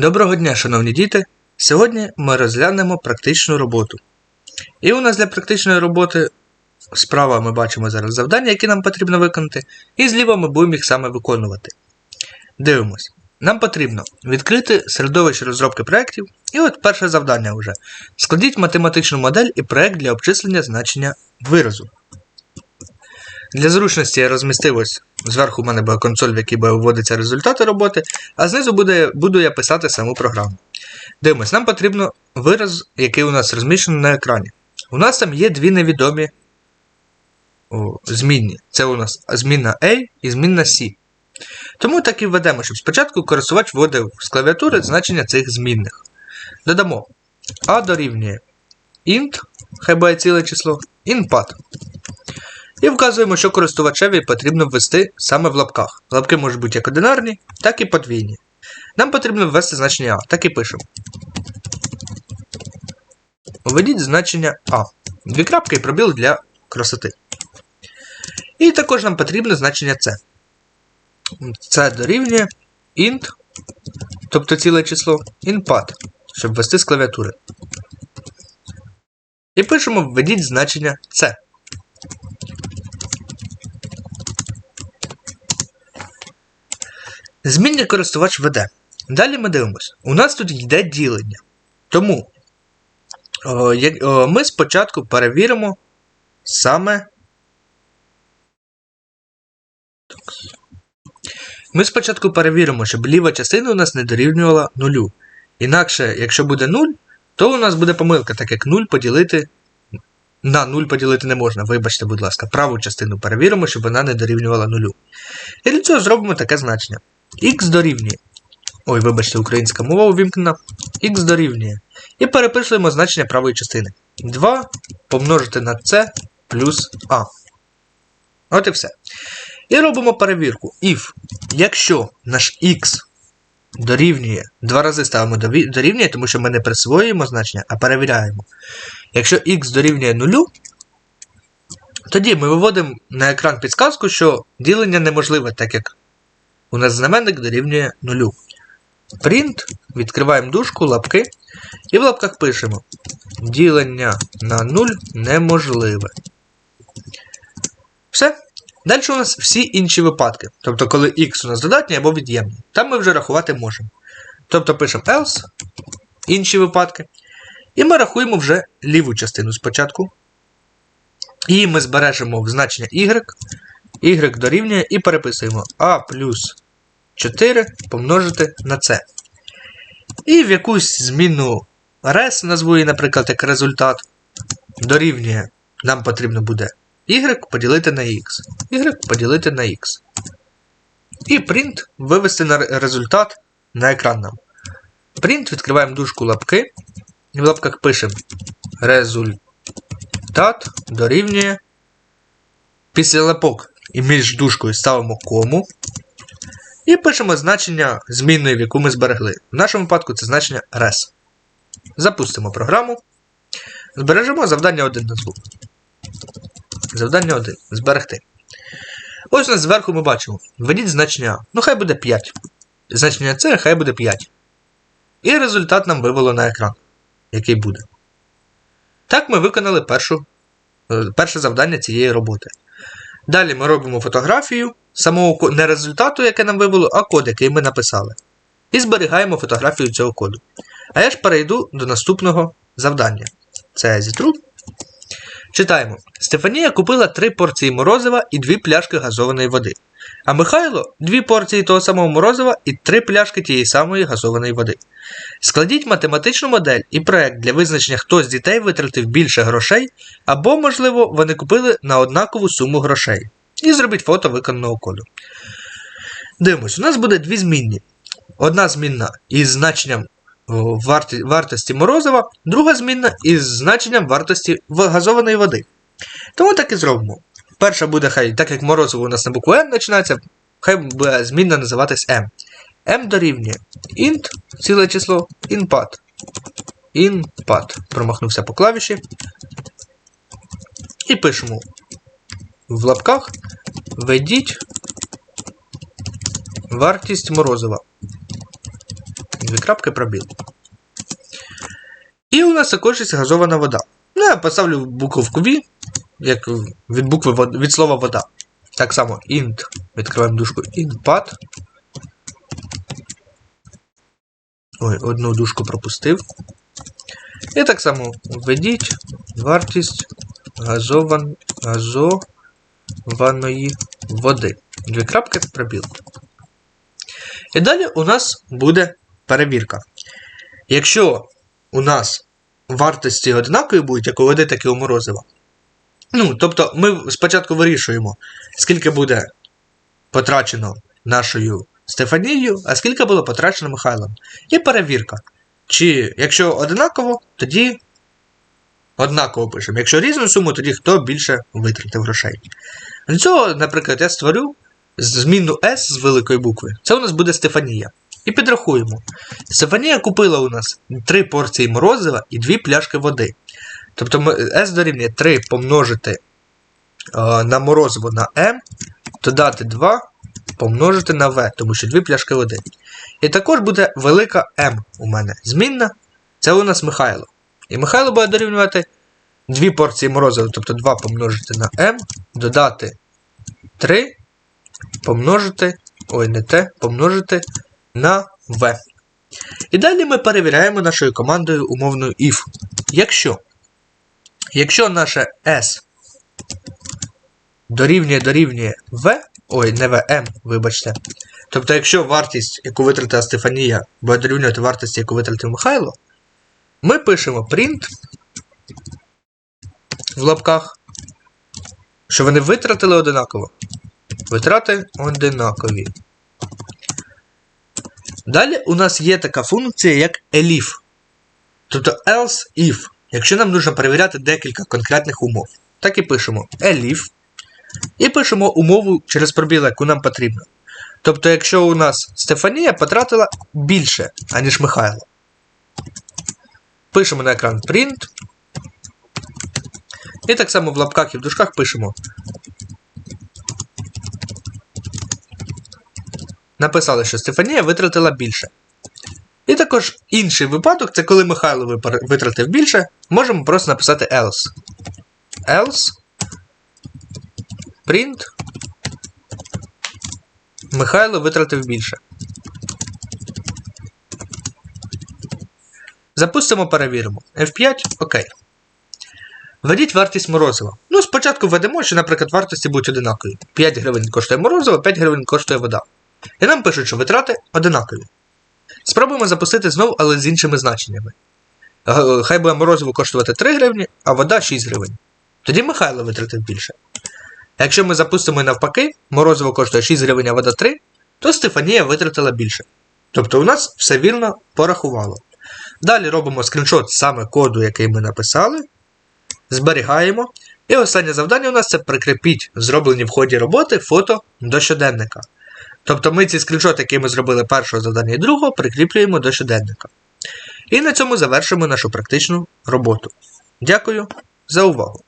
Доброго дня, шановні діти! Сьогодні ми розглянемо практичну роботу. І у нас для практичної роботи справа ми бачимо зараз завдання, які нам потрібно виконати, і зліва ми будемо їх саме виконувати. Дивимось. Нам потрібно відкрити середовище розробки проєктів, і от перше завдання вже. Складіть математичну модель і проєкт для обчислення значення виразу. Для зручності я розмістив ось зверху в мене буде консоль, в якій вводиться результати роботи, а знизу буде, буду я писати саму програму. Дивимось, нам потрібно вираз, який у нас розміщений на екрані. У нас там є дві невідомі о, змінні. Це у нас змінна A і змінна C. Тому так і введемо, щоб спочатку користувач вводив з клавіатури значення цих змінних. Додамо A дорівнює int, хай буде ціле число, input. І вказуємо, що користувачеві потрібно ввести саме в лапках. Лапки можуть бути як одинарні, так і подвійні. Нам потрібно ввести значення А, так і пишемо. Введіть значення А. Дві крапки і пробіл для красоти. І також нам потрібно значення С. Це дорівнює int, тобто ціле число, input, щоб ввести з клавіатури. І пишемо введіть значення С. Змінний користувач веде. Далі ми дивимося. У нас тут йде ділення. Тому о, як, о, ми спочатку перевіримо саме. Ми спочатку перевіримо, щоб ліва частина у нас не дорівнювала нулю. Інакше, якщо буде 0, то у нас буде помилка, так як 0 поділити. На 0 поділити не можна, вибачте, будь ласка, праву частину перевіримо, щоб вона не дорівнювала нулю. І для цього зробимо таке значення. Х дорівнює. Ой, вибачте, українська мова увімкнена. Х дорівнює. І переписуємо значення правої частини. 2 помножити на c плюс А. От і все. І робимо перевірку. If, якщо наш х дорівнює, два рази ставимо дорівнює, тому що ми не присвоюємо значення, а перевіряємо. Якщо х дорівнює 0, тоді ми виводимо на екран підсказку, що ділення неможливе, так як у нас знаменник дорівнює 0. Print, відкриваємо дужку, лапки, і в лапках пишемо ділення на 0 неможливе. Все. Далі у нас всі інші випадки. Тобто, коли x у нас додатній або від'ємний. Там ми вже рахувати можемо. Тобто пишемо else, інші випадки. І ми рахуємо вже ліву частину спочатку. І ми збережемо в значення y, y дорівнює і переписуємо a плюс 4 помножити на c. І в якусь зміну res, назву її, наприклад, як результат, дорівнює, нам потрібно буде y поділити на x. y поділити на x. І print вивести на результат на екран нам. Print відкриваємо дужку лапки. І в лапках пишемо результат дорівнює. Після лапок і між дужкою ставимо кому. І пишемо значення змінної, в яку ми зберегли. В нашому випадку це значення res. Запустимо програму. Збережемо завдання 1 назву. Завдання 1. Зберегти. Ось у нас зверху ми бачимо. Введіть значення. Ну, хай буде 5. Значення С, хай буде 5. І результат нам вивело на екран, який буде. Так ми виконали першу, перше завдання цієї роботи. Далі ми робимо фотографію самого не результату, яке нам вивело, а код, який ми написали. І зберігаємо фотографію цього коду. А я ж перейду до наступного завдання. Це зітру. Читаємо. Стефанія купила 3 порції морозива і 2 пляшки газованої води. А Михайло 2 порції того самого морозива і 3 пляшки тієї самої газованої води. Складіть математичну модель і проект для визначення, хто з дітей витратив більше грошей, або, можливо, вони купили на однакову суму грошей. І зробіть фото виконаного коду. Дивимось, у нас буде дві змінні. Одна змінна із значенням варті, вартості морозива, друга змінна із значенням вартості газованої води. Тому так і зробимо. Перша буде хай, так як морозиво у нас на букву М починається, хай буде змінна називатись M. M дорівнює int, ціле число, input. Input. Промахнувся по клавіші. І пишемо в лапках введіть вартість морозива. Дві крапки пробіл. І у нас також газована вода. Ну, я поставлю буковку V, як від букви від слова вода. Так само int. Відкриваємо дужку int.pad. Ой, одну дужку пропустив. І так само введіть вартість газован... газованої води. Дві крапки пробіл. І далі у нас буде перевірка. Якщо у нас вартості однакові будуть, як у води, так і у морозива. Ну, тобто ми спочатку вирішуємо, скільки буде потрачено нашою Стефанією, а скільки було потрачено Михайлом. І перевірка. Чи якщо однаково, тоді однаково пишемо. Якщо різну суму, тоді хто більше витратив грошей. Для цього, наприклад, я створю змінну S з великої букви. Це у нас буде Стефанія. І підрахуємо. Стефанія купила у нас 3 порції морозива і 2 пляшки води. Тобто S дорівнює 3 помножити е, на морозиво на M, додати 2 помножити на V, тому що 2 пляшки води. І також буде велика M у мене. Змінна. Це у нас Михайло. І Михайло буде дорівнювати 2 порції морозива, тобто 2 помножити на M, додати 3 помножити. Ой, не те, помножити на V. І далі ми перевіряємо нашою командою умовною if. Якщо, якщо наше S дорівнює дорівнює V, ой, не VM, вибачте. Тобто, якщо вартість, яку витратила Стефанія, буде дорівнювати вартості, яку витратив Михайло, ми пишемо print в лапках, що вони витратили одинаково. Витрати одинакові. Далі у нас є така функція, як elif. Тобто else if. Якщо нам потрібно перевіряти декілька конкретних умов. Так і пишемо elif. І пишемо умову через пробіл, яку нам потрібно. Тобто, якщо у нас Стефанія потратила більше, аніж Михайло. Пишемо на екран print. І так само в лапках і в дужках пишемо. Написали, що Стефанія витратила більше. І також інший випадок це коли Михайло витратив більше, можемо просто написати else. Else. Print. Михайло витратив більше. Запустимо, перевіримо. F5, окей. Введіть вартість морозива. Ну, спочатку введемо, що, наприклад, вартості будуть одинакові. 5 гривень коштує морозиво, 5 гривень коштує вода. І нам пишуть, що витрати одинакові. Спробуємо запустити знову, але з іншими значеннями. Хай буде морозиво коштувати 3 гривні, а вода 6 гривень. Тоді Михайло витратив більше. А якщо ми запустимо навпаки, морозиво коштує 6 гривень, а вода 3, то Стефанія витратила більше. Тобто у нас все вірно порахувало. Далі робимо скріншот саме коду, який ми написали. Зберігаємо. І останнє завдання у нас це прикріпіть зроблені в ході роботи фото до щоденника. Тобто ми ці скріншоти, які ми зробили першого завдання і другого, прикріплюємо до щоденника. І на цьому завершимо нашу практичну роботу. Дякую за увагу!